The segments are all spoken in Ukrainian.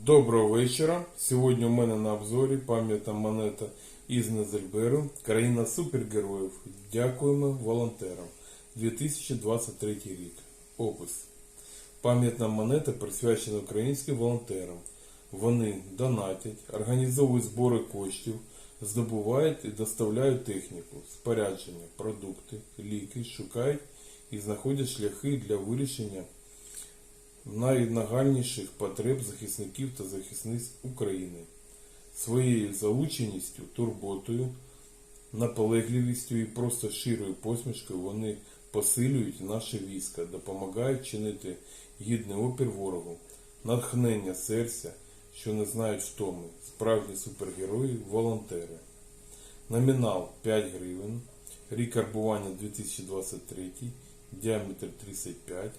Доброго вечора. Сьогодні у мене на обзорі пам'ятна монета із Незельберу, країна супергероїв. Дякуємо волонтерам. 2023 рік. Опис. Пам'ятна монета присвячена українським волонтерам. Вони донатять, організовують збори коштів, здобувають і доставляють техніку, спорядження, продукти, ліки, шукають і знаходять шляхи для вирішення найнагальніших потреб захисників та захисниць України. Своєю залученістю, турботою, наполегливістю і просто щирою посмішкою вони посилюють наше військо, допомагають чинити гідний опір ворогу, натхнення серця, що не знають втоми, справжні супергерої, волонтери. Номінал 5 гривень, рік карбування 2023, діаметр 35,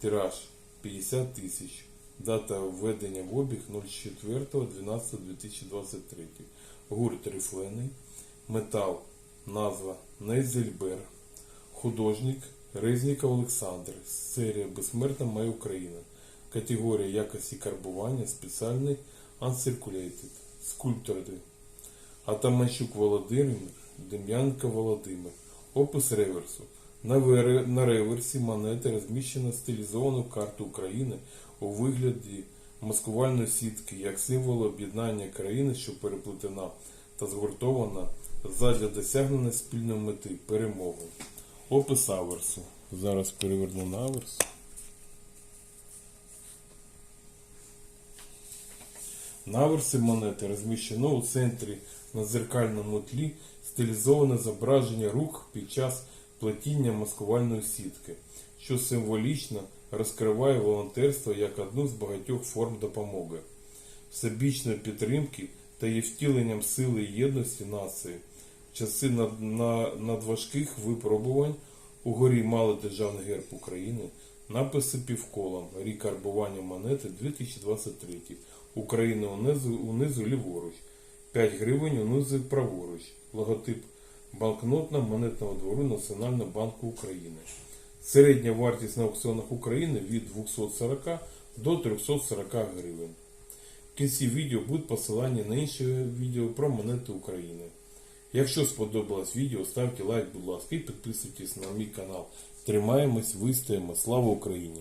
тираж 50 тисяч, дата введення в обіг 04.12.2023, гурт рифлений, метал, назва Нейзельбер, художник Резніков Олександр, серія Безсмертна моя Україна, категорія якості карбування спеціальний Uncirculated, скульптори Атаманчук Володимир, Дем'янко Володимир. Опис реверсу. На, реверсі монети розміщено стилізовану карту України у вигляді маскувальної сітки як символ об'єднання країни, що переплетена та згуртована задля досягнення спільної мети перемоги. Опис аверсу. Зараз переверну на аверс. На аверсі монети розміщено у центрі на дзеркальному тлі стилізоване зображення рук під час плетіння маскувальної сітки, що символічно розкриває волонтерство як одну з багатьох форм допомоги, всебічної підтримки та є втіленням сили і єдності нації. Часи над- на- надважких випробувань угорі мали державний герб України, написи півколом, рік карбування монети 2023, Україна унизу, унизу ліворуч, 5 гривень унизу праворуч, логотип банкнотна монетного двору Національного банку України. Середня вартість на аукціонах України від 240 до 340 гривень. В кінці відео будуть посилання на інші відео про монети України. Якщо сподобалось відео, ставте лайк, будь ласка, і підписуйтесь на мій канал. Тримаємось, вистоїмо. Слава Україні!